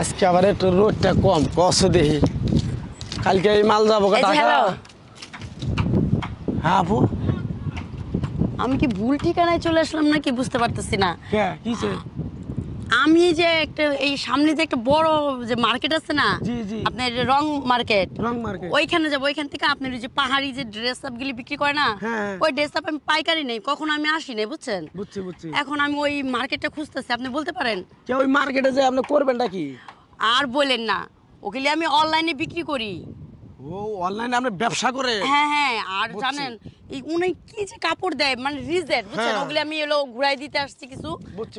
আজকে আবার একটু রোদটা কম কষ্ট দেখি। কালকে এই মাল যাব। হ্যাঁ আপু? আমি কি ভুল ঠিকানায় চলে আসলাম নাকি বুঝতে পারতেছি না। আমি যে একটা এই সামনে যে একটা বড় যে মার্কেট আছে না। আপনার রং মার্কেট রং মার্কেট ওইখানে যাব ওইখান থেকে আপনার যে পাহাড়ি যে ড্রেস আপ গুলি বিক্রি করে না হ্যাঁ। ওই ড্রেস আপ আমি পাইকারি নেই কখনো আমি আসি নাই বুঝছেন? বুঝছি বুঝছি। এখন আমি ওই মার্কেটটা খুঁজতেছি আপনি বলতে পারেন? ওই মার্কেটে যে আপনি করবেন নাকি? আর বলেন না ওগুলি আমি অনলাইনে বিক্রি করি। ও অনলাইনে আপনি ব্যবসা করে? হ্যাঁ হ্যাঁ আর জানেন এই উনি কি যে কাপড় দেয় মানে রিজেট বুঝছেন? হ্যাঁ। ওগুলি আমি এলো ঘুরাই দিতে আসছি কিছু।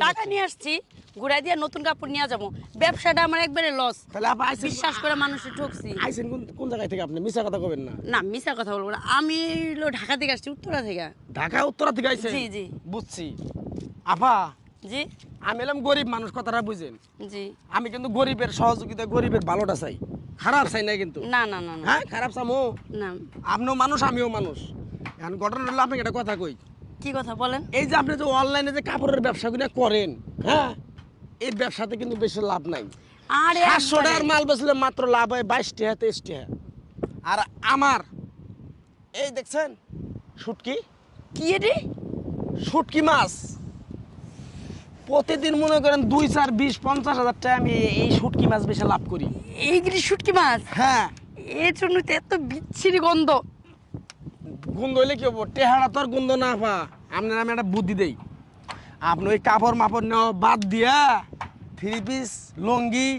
টাকা নিয়ে আসছি ঘুরাই দিয়ে নতুন কাপড় নিয়ে যাব। ব্যবসাটা আমার একবারে লস তাহলে আপনি বিশ্বাস করে মানুষের ঠকছি। আইসেন কোন কোন জায়গায় থেকে আপনি? মিশা কথা কবেন না। না মিশা কথা বলব না। আমি হলো ঢাকা থেকে আসছি উত্তরা থেকে। ঢাকা উত্তরা থেকে আইসেন? জি, জি। বুঝছি। আপা জি। আমি এলাম গরিব মানুষ কথাটা বুঝেন। জি। আমি কিন্তু গরিবের সহযোগিতা গরিবের ভালোটা চাই। খারাপ চাই না কিন্তু। না না না না। হ্যাঁ খারাপ চামো। না। আপনিও মানুষ আমিও মানুষ। এখন ঘটনা হলো আপনাকে একটা কথা কই। কি কথা বলেন? এই যে আপনি যে অনলাইনে যে কাপড়ের ব্যবসাগুলো করেন হ্যাঁ? এই ব্যবসাতে কিন্তু বেশি লাভ নাই। আরে সাতশো টাকার মাল বেচলে মাত্র লাভ হয় বাইশ টাকা তেইশ টাকা। আর আমার এই দেখছেন শুটকি? কি এটি? শুটকি মাছ। প্রতিদিন মনে করেন দুই চার বিশ পঞ্চাশ হাজার টাকা আমি এই- এই শুটকি মাছ বেশি লাভ করি। এইগুলি শুটকি মাছ? হ্যাঁ। এর জন্য তো এত বিচ্ছিরি গন্ধ। গন্ধ হইলে কি হব? টেহারা তো আর গন্ধ না পা। আপনার আমি একটা বুদ্ধি দেই। আপনি ওই কাপড় মাপড় নেওয়া বাদ দিয়া থ্রি পিস লঙ্গি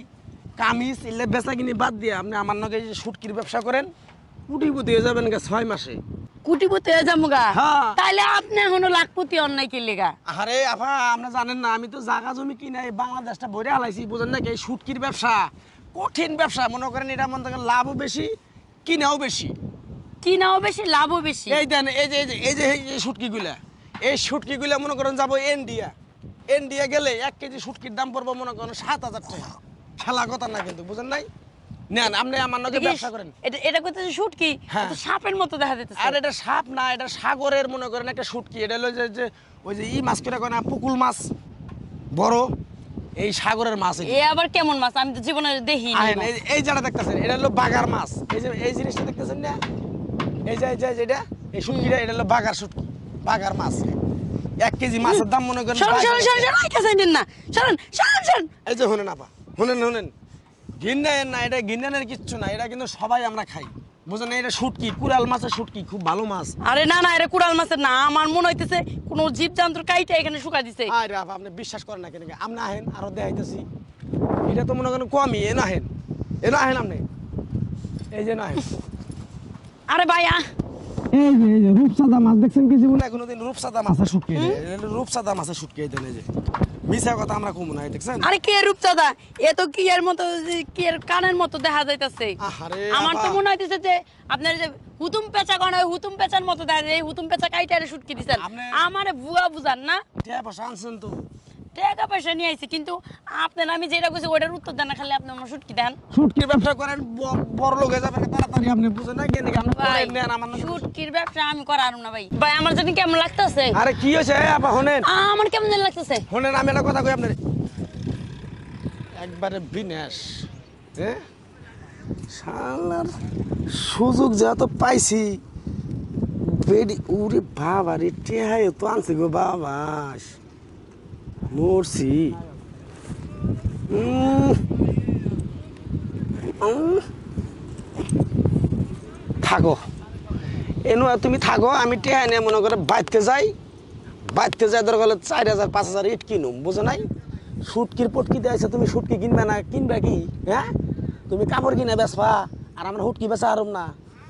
কামিজ এলে বেচা কিনি বাদ দিয়ে আপনি আমার নগে যে শুটকির ব্যবসা করেন কুটি পুটি হয়ে যাবেন গে ছয় মাসে। কুটিপতি হয়ে যাব গা? হ্যাঁ। তাহলে আপনি এখনও লাখপতি অন্যায় কি লেগা আরে আপা আপনি জানেন না আমি তো জায়গা জমি কিনে এই বাংলাদেশটা বইরে হালাইছি বুঝেন নাকি এই শুটকির ব্যবসা কঠিন ব্যবসা মনে করেন এটা মনে করেন লাভও বেশি কিনাও বেশি। কিনাও বেশি লাভও বেশি। এই দেন এই যে এই যে এই যে শুটকিগুলা। এই শুটকিগুলা মনে করেন যাব ইন্ডিয়া ইন্ডিয়া গেলে এক কেজি শুটকির দাম পড়ব মনে করেন সাত হাজার টাকা। খেলা কথা না কিন্তু বুঝেন নাই? নেন আপনি আমার নগে ব্যবসা করেন? এটা এটা করতেছে শুটকি? হ্যাঁ। এটা সাপের মতো দেখা যেতেছে আর এটা সাপ না এটা সাগরের মনে করেন একটা শুটকি। এটা হলো যে ওই যে ই মাছ করে না পুকুল মাছ। বড় এই সাগরের মাছ। এ আবার কেমন মাছ? আমি তো জীবনে দেখি এই এই যেটা দেখতেছেন এটা হলো বাগার মাছ। এই যে এই জিনিসটা দেখতেছেন না? এই যে এই যে যেটা এই শুটকিটা এটা হলো বাগার শুটকি বাগার মাছ। এক কেজি মাছের দাম মনে করেন না। এই যে আপা গিন্নায়ের না এটা গিন্নানের কিচ্ছু না এটা কিন্তু সবাই আমরা খাই। এটা শুটকি কুড়াল মাছের শুটকি খুব ভালো মাছ। আরে না না এটা কুড়াল মাছের না আমার মনে হইতেছে কোন জীব জন্তুর কাইটা এখানে শুকা দিছে। আরে আপা আপনি বিশ্বাস করেন না কেন? আহেন আরও দেখাইতেছি। এটা তো মনে করেন কমই এ না আহেন। এ না আহেন আপনি? এই যে না আহেন। আরে ভাই আ এই যে এই যে রূপসাদা মাছ দেখছেন কি জীবনে? কোনোদিন রূপসাদা মাছের শুটকি রূপসাদা মাছের শুটকি দেন এই যে। মিছা কথা আমরা কমু না এই দেখছেন? আরে কে রূপচাঁদা এ তো কি এর মতো কি এর কানের মতো দেখা যাইতাছে। আমার তো মনে হইতেছে যে আপনার যে হুতুম পেঁচা কোন ওই হুতুম পেঁচার মতো দেখা যায় এই হুতুম পেঁচা কাইটারে শুটকি দিছেন। আপনি- আমারে ভুয়া বুঝান না। টিয়া পয়সা আনছেন তো। টাকা পয়সা নিয়ে আইছি কিন্তু আপনার আমি যেটা কইছি ওটার উত্তর দেন না খালি আপনি আমার শুটকি দেন। শুটকির ব্যবসা করেন বড় লোক হয়ে যাবেন তাড়াতাড়ি আপনি বুঝেন না কেন আপনি করেন আমার শুটকির ব্যবসা আমি করার না ভাই। ভাই আমার জন্য কেমন লাগতেছে? আরে কি হয়েছে আপা শোনেন। আমার কেমন জানি লাগতেছে? শোনেন আমি একটা কথা কই আপনার। একবারে বিনাশ হ্যাঁ শালার সুযোগ যা তো পাইছি। বেডি উরে বাবা রে টেহায় তো আনছে গো বাবা। মরছি। থাকো। এনো তুমি থাকো, আমি টেহা নিয়ে মনে করে বাইতে যাই। বাইতে যাই দরকার হলে চার হাজার, পাঁচ হাজার ইট কিনুম, বুঝো নাই? সুটকির পটকি দিয়েছে তুমি সুটকি কিনবে না, কিনবে কি? হ্যাঁ? তুমি কাপড় কিনে বেচবা, আর আমার হুটকি বেচা আরম না।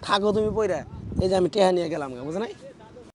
থাকো তুমি পইরা। এই যে আমি টেহা নিয়ে গেলাম বুঝো নাই?